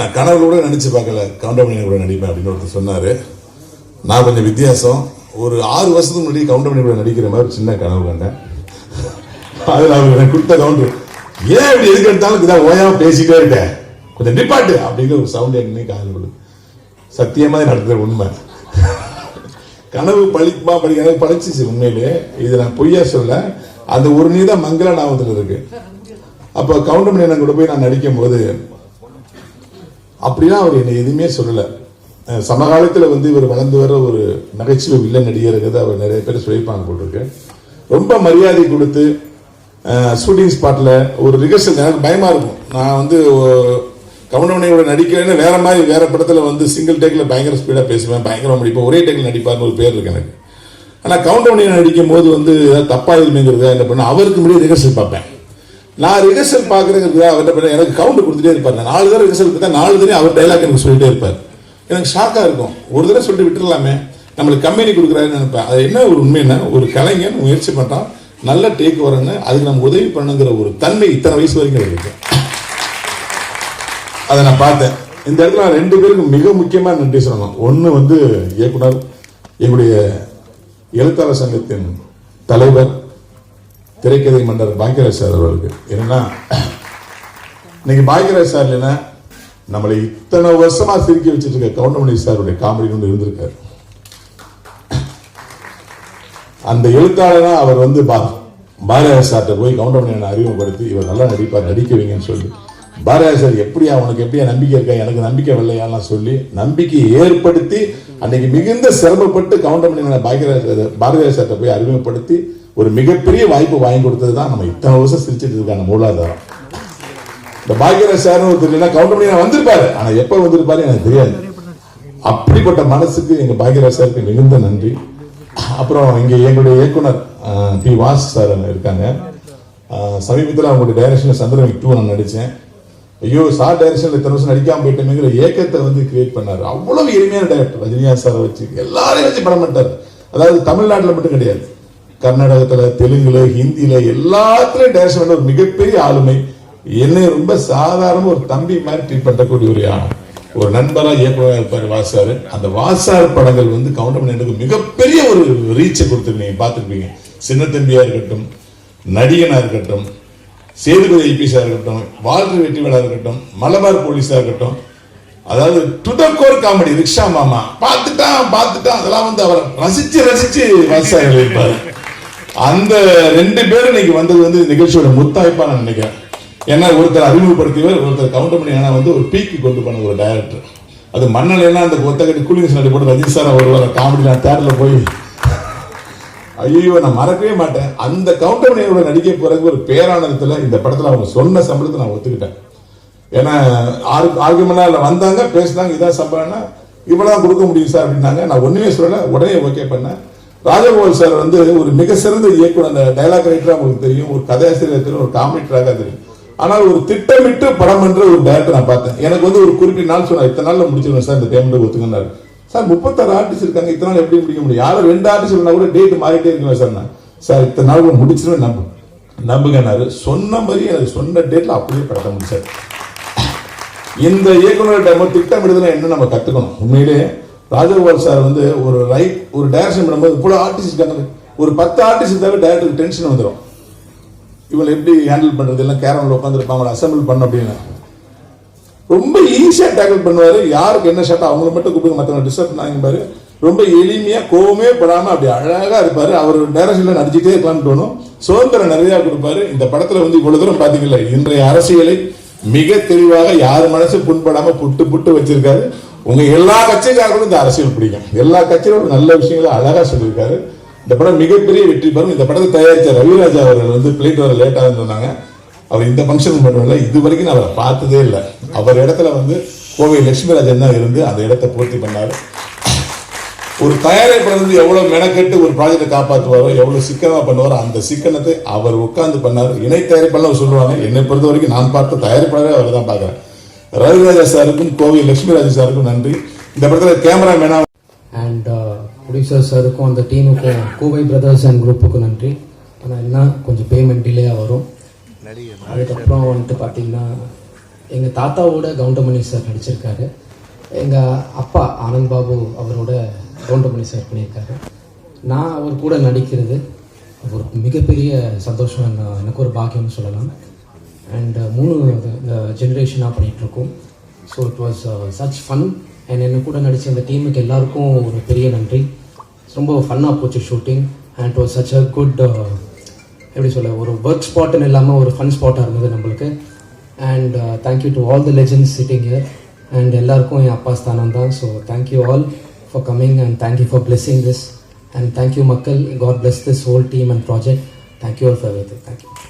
நான் கனவுல கூட நினைச்சு பார்க்கல கவுண்டமணி கூட நடிப்பேன் அப்படின்னு ஒருத்தர் சொன்னார். நான் கொஞ்சம் வித்தியாசம். ஒரு ஆறு வருஷத்துக்கு முன்னாடி கவுண்டமணி கூட நடிக்கிற மாதிரி சின்ன கனவு கண்டேன். அதில் அவர் எனக்கு கொடுத்த கவுண்டர் ஏன் இப்படி எதுக்கு எடுத்தாலும் இதான் ஓயாம பேசிட்டே இருக்கேன். கொஞ்சம் நிப்பாட்டு அப்படிங்கிற ஒரு சவுண்ட் எனக்கு காதல் விடுது சத்தியமாக நடத்துகிற உண்மை. கனவு பழிக்குமா பழி எனக்கு பழிச்சிச்சு உண்மையிலே. இது நான் பொய்யா சொல்ல அந்த ஒரு நீ தான் மங்கள ஞாபகத்தில் இருக்கு. அப்போ கவுண்டமணி கூட போய் நான் நடிக்கும் போது அப்படிலாம் அவர் என்னை எதுவுமே சொல்லலை. சமகாலத்தில் வந்து இவர் வளர்ந்து வர ஒரு நகைச்சுவை வில்ல நடிகருக்கு அவர் நிறைய பேர் சொல்லியிருப்பாங்க போட்டிருக்கு ரொம்ப மரியாதை கொடுத்து ஷூட்டிங் ஸ்பாட்டில் ஒரு ரிகர்சல் எனக்கு பயமாக இருக்கும். நான் வந்து கவுண்டமணியோட நடிக்கிறேன்னு வேற மாதிரி வேற படத்தில் வந்து சிங்கிள் டேக்கில் பயங்கர ஸ்பீடாக பேசுவேன். பயங்கரமாக நடிப்பேன் ஒரே டேக்கில் நடிப்பார்னு ஒரு பேர் இருக்கு எனக்கு. ஆனால் கவுண்டமணி நடிக்கும் போது வந்து ஏதாவது தப்பாக இருக்குங்கிறத என்ன பண்ண அவருக்கு முன்னாடி ரிகர்சல் பார்ப்பேன். நான் ரிஹர்சல் பார்க்குறதுக்கு அவர்கிட்ட பண்ண எனக்கு கவுண்ட் கொடுத்துட்டே இருப்பார். நான் நாலு தடவை ரிஹர்சல் பார்த்தா நாலு தடவை அவர் டைலாக் எனக்கு சொல்லிட்டே இருப்பார். எனக்கு ஷாக்காக இருக்கும். ஒரு தடவை சொல்லிட்டு விட்டுடலாமே நம்மளுக்கு கம்பெனி கொடுக்குறாருன்னு நினைப்பேன். அது என்ன ஒரு உண்மைன்னா ஒரு கலைஞன் முயற்சி பண்ணுறான் நல்ல டேக் வரன்னு அதுக்கு நம்ம உதவி பண்ணுங்கிற ஒரு தன்மை இத்தனை வயசு வரைக்கும் இருக்கு. அதை நான் பார்த்தேன். இந்த இடத்துல நான் ரெண்டு பேருக்கும் மிக முக்கியமாக நன்றி சொல்லணும். ஒன்று வந்து இயக்குனர் எங்களுடைய எழுத்தாளர் சங்கத்தின் தலைவர் திரைக்கதை மன்னர் பாக்கியராஜ் சார் அவர்களுக்கு. என்னன்னா இன்னைக்கு பாக்கியராஜ் சார் இல்லைன்னா நம்மளை இத்தனை வருஷமா சிரிக்க வச்சுட்டு இருக்க கவுண்டமணி சாருடைய காமெடி ஒன்று இருந்திருக்காரு. அந்த எழுத்தாளரா அவர் வந்து பா பாரதியார் சார்ட்ட போய் கவுண்டமணி அறிமுகப்படுத்தி இவர் நல்லா நடிப்பார் நடிக்க வைங்கன்னு சொல்லி. பாரதியார் சார் எப்படியா உனக்கு எப்படியா நம்பிக்கை இருக்கா? எனக்கு நம்பிக்கை வரலையாலாம் சொல்லி நம்பிக்கையை ஏற்படுத்தி அன்னைக்கு மிகுந்த சிரமப்பட்டு கவுண்டமணி பாக்கியராஜ் பாரதியார் சார்ட்ட போய் அறிமுகப்படுத்தி ஒரு மிகப்பெரிய வாய்ப்பு வாங்கி கொடுத்தது தான் நம்ம இத்தனை வருஷம் சிரிச்சிட்டு இருக்கான மூலாதாரம். இந்த பாக்கியராஜ் சார் ஒருத்தர் கவுண்ட் பண்ணி வந்திருப்பாரு. ஆனா எப்ப வந்திருப்பாரு எனக்கு தெரியாது. அப்படிப்பட்ட மனசுக்கு எங்க பாக்கியராஜ் சாருக்கு மிகுந்த நன்றி. அப்புறம் இங்க எங்களுடைய இயக்குனர் அஹ், பி வாஸ் சார் இருக்காங்க. சமீபத்தில் அவங்களுடைய டைரக்ஷனில் சந்திரன் டூ நான் நடித்தேன் ஐயோ சார் டைரக்ஷன்ல இத்தனை வருஷம் நடிக்காம போயிட்டேங்கிற ஏக்கத்தை வந்து கிரியேட் பண்ணார். அவ்வளவு எளிமையான டைரக்டர் ரஜினிகாந்த் சாரை வச்சு எல்லாரையும் வச்சு படம் பண்ணிட்டார். அதாவது தமிழ்நாட்டில் மட்டும் கிடையாது. கர்நாடகத்தில் தெலுங்குல ஹிந்தியில எல்லாத்துலேயும் டேரக்ஷன் பண்ண ஒரு மிகப்பெரிய ஆளுமை. என்னை ரொம்ப சாதாரண ஒரு தம்பி மாதிரி ட்ரீட் பண்ணக்கூடிய ஒரு ஆ- ஒரு நண்பராக இயக்குனர் இருப்பார் வாசார். அந்த வாசார் படங்கள் வந்து கவுண்டமணி எனக்கு மிகப்பெரிய ஒரு ரீச்சை கொடுத்துருந்தீங்க பார்த்துருப்பீங்க. சின்ன தம்பியாக இருக்கட்டும் நடிகனாக இருக்கட்டும் சேதுபதி ஐபிஎஸ்ஸா இருக்கட்டும் வால்டர் வெற்றிவேலாக இருக்கட்டும் மலபார் போலீஸாக இருக்கட்டும். அதாவது டுடக்கோர் காமெடி ரிக்ஷா மாமா. பார்த்துட்டான் பார்த்துட்டான். அதெல்லாம் வந்து அவர் ரசிச்சு ரசிச்சு வாசார் இருப்பார் அந்த ரெண்டு பேரும் இன்னைக்கு வந்தது வந்து நிகழ்ச்சியோட முத்தாய்ப்பா நான் நினைக்கிறேன். ஏன்னா ஒருத்தர் அறிமுகப்படுத்தியவர் ஒருத்தர் கவுண்டர் பண்ணி ஆனால் வந்து ஒரு பீக்கு கொண்டு போன ஒரு டைரக்டர் அது மன்னல் அந்த ஒத்தக்கட்டி கூலிங் சண்டை போட்டு ரஜினி சார் வருவார் காமெடி நான் தேட்டரில் போய் ஐயோ நான் மறக்கவே மாட்டேன். அந்த கவுண்டர் பண்ணியோட நடிக்க பிறகு ஒரு பேரானந்தத்தில் இந்த படத்தில் அவங்க சொன்ன சம்பளத்தை நான் ஒத்துக்கிட்டேன். ஏன்னா ஆறு ஆர்குமெண்ட்ல வந்தாங்க பேசினாங்க இதான் சம்பளம்னா இவ்வளோ கொடுக்க முடியும் சார் அப்படின்னாங்க. நான் ஒன்றுமே சொல்லலை உடனே ஓகே பண்ணேன். ராஜகோபால் சார் வந்து ஒரு மிக சிறந்த இயக்குனர் அந்த டைலாக் ரைட்டரா உங்களுக்கு தெரியும் ஒரு கதையாசிரியர் தெரியும் ஒரு காமெடி தெரியும். ஆனால் ஒரு திட்டமிட்டு படம் பண்ற ஒரு டேரக்டர் நான் பார்த்தேன். எனக்கு வந்து ஒரு குறிப்பிட்ட நாள் சொன்னார் இத்தனை நாள்ல முடிச்சிருவேன் சார் இந்த டைம்ல ஒத்துக்கினார் சார் முப்பத்தாறு ஆர்டிஸ்ட் இருக்காங்க இத்தனை நாள் எப்படி முடிக்க முடியும்? யாரும் ரெண்டு ஆர்டிஸ்ட் இருந்தா கூட டேட் மாறிட்டே இருக்குங்களா சார் நான். சார் இத்தனை நாள் முடிச்சிருவேன் நம்பு. நம்புங்கன்னாரு. சொன்ன மாதிரி எனக்கு சொன்ன டேட்ல அப்படியே படத்தை முடிச்சார். இந்த இயக்குனர் நம்ம திட்டமிடுதுன்னா என்ன நம்ம கத்துக்கணும்? உண்மையிலேயே ராஜகோபால் சார் வந்து ஒரு ரைட் ஒரு டைரக்ஷன் பண்ணும்போது இவ்வளோ ஆர்டிஸ்ட் இருக்காங்க ஒரு பத்து ஆர்டிஸ்ட் தவிர டேரக்டருக்கு டென்ஷன் வந்துடும் இவங்களை எப்படி ஹேண்டில் பண்ணுறது எல்லாம் கேரமில் உட்காந்துருப்பாங்க அசம்பிள் பண்ண அப்படின்னு. ரொம்ப ஈஸியாக டேக்கிள் பண்ணுவார். யாருக்கு என்ன ஷர்ட் அவங்கள மட்டும் கூப்பிடுங்க. மற்றவங்க டிஸ்டர்ப் பண்ணாங்க பாரு. ரொம்ப எளிமையாக கோவமே படாமல் அப்படி அழகாக இருப்பார். அவர் டேரக்ஷனில் நடிச்சுட்டே இருக்கலாம்னு தோணும். சுதந்திரம் நிறையா கொடுப்பாரு. இந்த படத்தில் வந்து இவ்வளோ தூரம் பார்த்தீங்களா இன்றைய அரசியலை மிக தெளிவாக யார் மனசு புண்படாமல் புட்டு புட்டு வச்சிருக்காரு. உங்க எல்லா கட்சிக்காரர்களும் இந்த அரசியல் பிடிக்கும். எல்லா கட்சியிலும் நல்ல விஷயங்களை அழகா சொல்லியிருக்காரு. இந்த படம் மிகப்பெரிய வெற்றி பெறும். இந்த படத்தை தயாரித்த ரவிராஜா அவர்கள் வந்து பிளேட் வர லேட்டாக சொன்னாங்க. அவர் இந்த ஃபங்க்ஷன் பண்ணல இல்லை இது வரைக்கும் நான் அவரை பார்த்ததே இல்லை. அவர் இடத்துல வந்து கோவை லட்சுமிராஜன் தான் இருந்து அந்த இடத்தை பூர்த்தி பண்ணார். ஒரு தயாரிப்பாளர் வந்து எவ்வளோ மெனக்கெட்டு ஒரு ப்ராஜெக்டை காப்பாற்றுவாரோ எவ்வளோ சிக்கனமாக பண்ணுவாரோ அந்த சிக்கனத்தை அவர் உட்காந்து பண்ணார். இணை தயாரிப்பாளர் சொல்லுவாங்க. என்னை பொறுத்த வரைக்கும் நான் பார்த்த தயாரிப்பாளரே அவர் தான் பார்க்குறேன். ரவிராஜா சாருக்கும் கோவை லட்சுமிராஜன் சாருக்கும் நன்றி. இந்த படத்தில் கேமராமேனா அண்ட் ப்ரொடியூசர் uh, சாருக்கும் அந்த டீமுக்கும் கோவை பிரதர்ஸ் அண்ட் குரூப்புக்கும் நன்றி. ஆனால் என்ன கொஞ்சம் பேமெண்ட் டிலேயாக வரும். அதுக்கப்புறம் வந்துட்டு பார்த்தீங்கன்னா எங்கள் தாத்தாவோட கவுண்டமணி சார் நடிச்சிருக்காரு. எங்கள் அப்பா ஆனந்த் பாபு அவரோட கவுண்டமணி சார் பண்ணியிருக்காரு. நான் அவர் கூட நடிக்கிறது ஒரு மிகப்பெரிய சந்தோஷம். எனக்கு ஒரு பாக்கியம்னு சொல்லலாம். அண்ட் uh, மூணு ஜென்ரேஷனாக பண்ணிகிட்ருக்கோம் so it was such fun and என்ன கூட நடித்த அந்த டீமுக்கு எல்லாருக்கும் ஒரு பெரிய நன்றி. ரொம்ப ஃபன்னாக போச்சு shooting and was such a good எப்படி சொல்ல ஒரு ஒர்க் ஸ்பாட்னு இல்லாமல் ஒரு ஃபன் ஸ்பாட்டாக இருந்தது நம்மளுக்கு. And thank you to all the legends sitting here and எல்லாருக்கும் என் அப்பா ஸ்தானம் தான். So thank you all for coming and thank you for blessing this and thank you மக்கள். God bless this whole team and project thank you all for every thank you